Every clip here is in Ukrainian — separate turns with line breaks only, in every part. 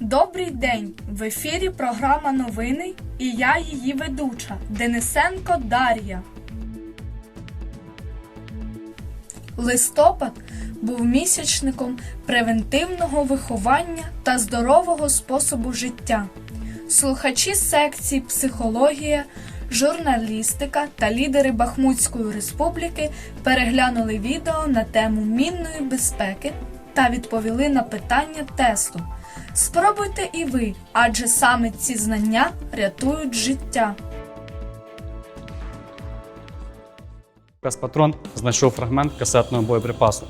Добрий день! В ефірі програма Новини і я її ведуча Денисенко Дар'я. Листопад був місячником превентивного виховання та здорового способу життя. Слухачі секції психологія, журналістика та лідери Бахмутської республіки переглянули відео на тему мінної безпеки та відповіли на питання тесту. Спробуйте і ви, адже саме ці знання рятують життя.
Патрон знайшов фрагмент касетного боєприпасу.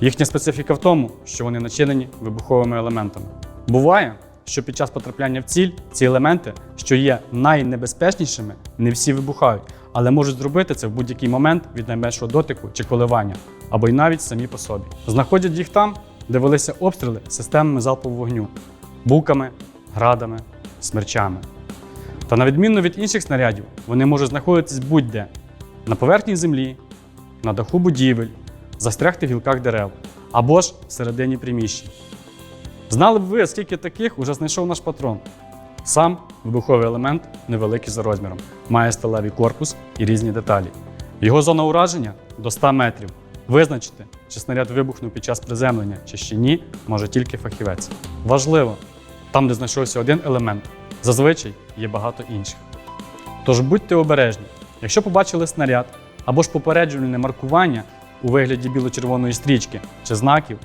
Їхня специфіка в тому, що вони начинені вибуховими елементами. Буває, що під час потрапляння в ціль ці елементи, що є найнебезпечнішими, не всі вибухають, але можуть зробити це в будь-який момент від найменшого дотику чи коливання, або й навіть самі по собі. Знаходять їх там, де велися обстріли системами залпового вогню, буками, градами, смерчами. Та на відміну від інших снарядів, вони можуть знаходитись будь-де на поверхні землі, на даху будівель, застрягти в гілках дерев або ж всередині приміщень. Знали б ви, скільки таких уже знайшов наш патрон. Сам вибуховий елемент невеликий за розміром, має сталевий корпус і різні деталі. Його зона ураження до 100 метрів. Визначити, чи снаряд вибухнув під час приземлення, чи ще ні, може тільки фахівець. Важливо, там, де знайшовся один елемент, зазвичай є багато інших. Тож будьте обережні, якщо побачили снаряд або ж попереджувальне маркування у вигляді біло-червоної стрічки чи знаків,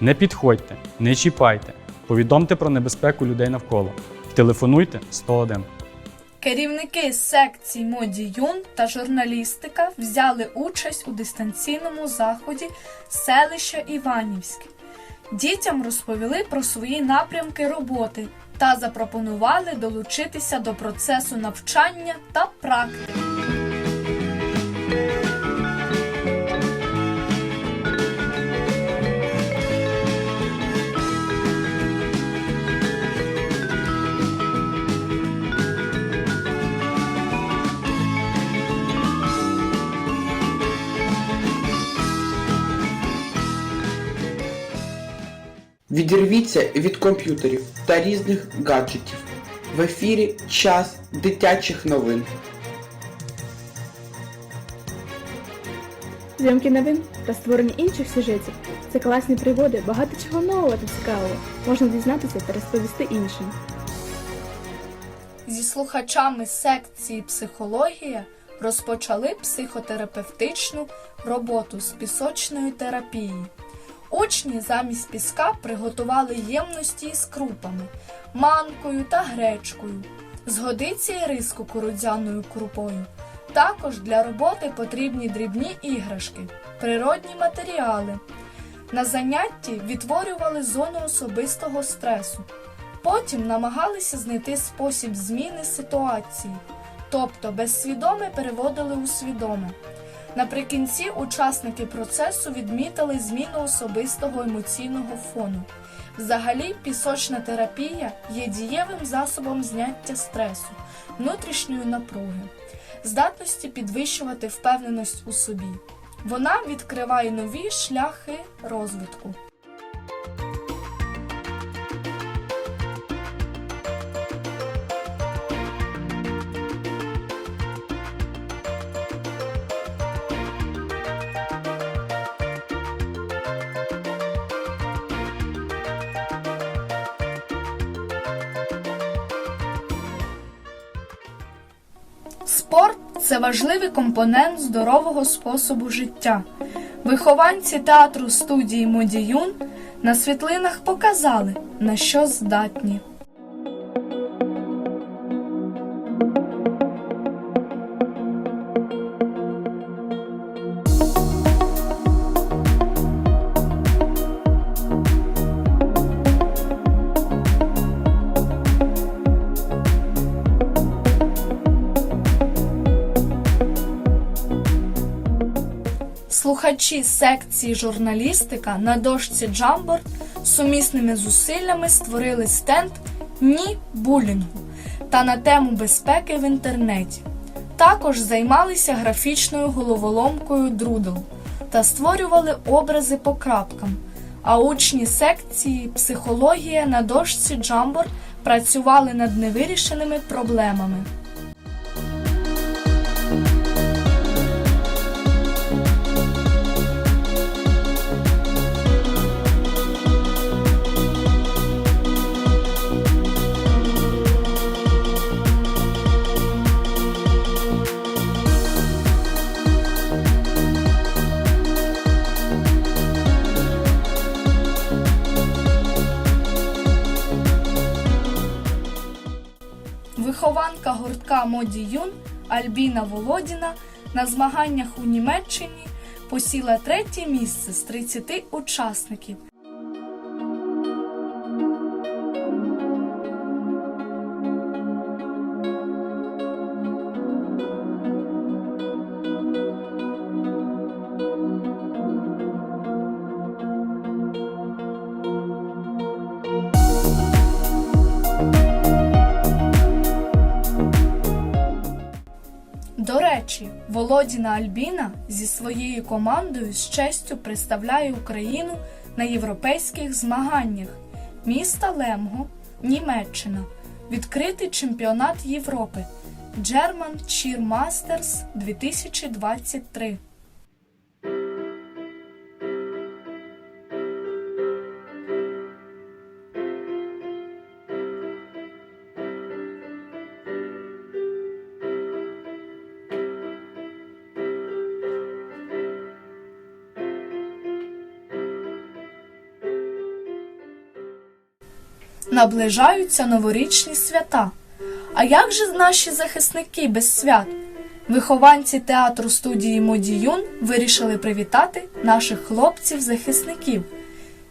не підходьте, не чіпайте, повідомте про небезпеку людей навколо. Телефонуйте 101.
Керівники секцій моді юн та журналістика взяли участь у дистанційному заході селища Іванівське. Дітям розповіли про свої напрямки роботи та запропонували долучитися до процесу навчання та практики.
Відірвіться від комп'ютерів та різних гаджетів. В ефірі час дитячих новин.
Зйомки новин та створення інших сюжетів це класні пригоди, багато чого нового та цікавого можна дізнатися та розповісти іншим.
Зі слухачами секції психологія розпочали психотерапевтичну роботу з пісочної терапії. Учні замість піска приготували ємності із крупами, манкою та гречкою. Згодиться і рис кукурудзяною крупою. Також для роботи потрібні дрібні іграшки, природні матеріали. На занятті відтворювали зону особистого стресу. Потім намагалися знайти спосіб зміни ситуації, тобто безсвідоме переводили у свідоме. Наприкінці учасники процесу відмітили зміну особистого емоційного фону. Взагалі, пісочна терапія є дієвим засобом зняття стресу, внутрішньої напруги, здатності підвищувати впевненість у собі. Вона відкриває нові шляхи розвитку. Спорт це важливий компонент здорового способу життя. Вихованці театру студії Модіюн на світлинах показали, на що здатні. Слухачі секції журналістика на дошці Джамборд сумісними зусиллями створили стенд Ні булінгу та на тему безпеки в інтернеті. Також займалися графічною головоломкою Друдл та створювали образи по крапкам. А учні секції психологія на дошці Джамбор працювали над невирішеними проблемами. Вихованка Моді Юн Альбіна Володіна на змаганнях у Німеччині посіла третє місце з 30 учасників. До речі, Володіна Альбіна зі своєю командою з честю представляє Україну на європейських змаганнях. Міста Лемго, Німеччина, відкритий чемпіонат Європи. German Cheer Masters 2023. Наближаються новорічні свята. А як же наші захисники без свят? Вихованці театру студії Модіюн вирішили привітати наших хлопців-захисників.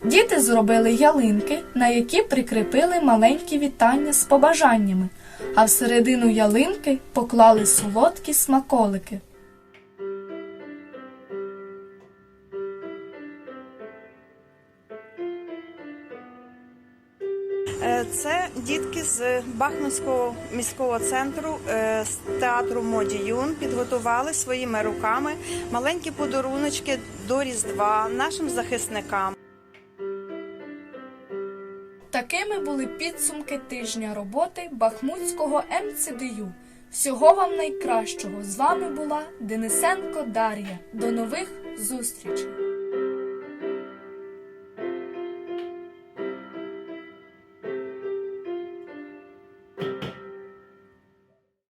Діти зробили ялинки, на які прикріпили маленькі вітання з побажаннями, а всередину ялинки поклали солодкі смаколики.
Дітки з Бахмутського міського центру е, з театру Моді Юн підготували своїми руками маленькі подаруночки до Різдва нашим захисникам.
Такими були підсумки тижня роботи Бахмутського МЦДЮ. Всього вам найкращого! З вами була Денисенко Дар'я. До нових зустрічей!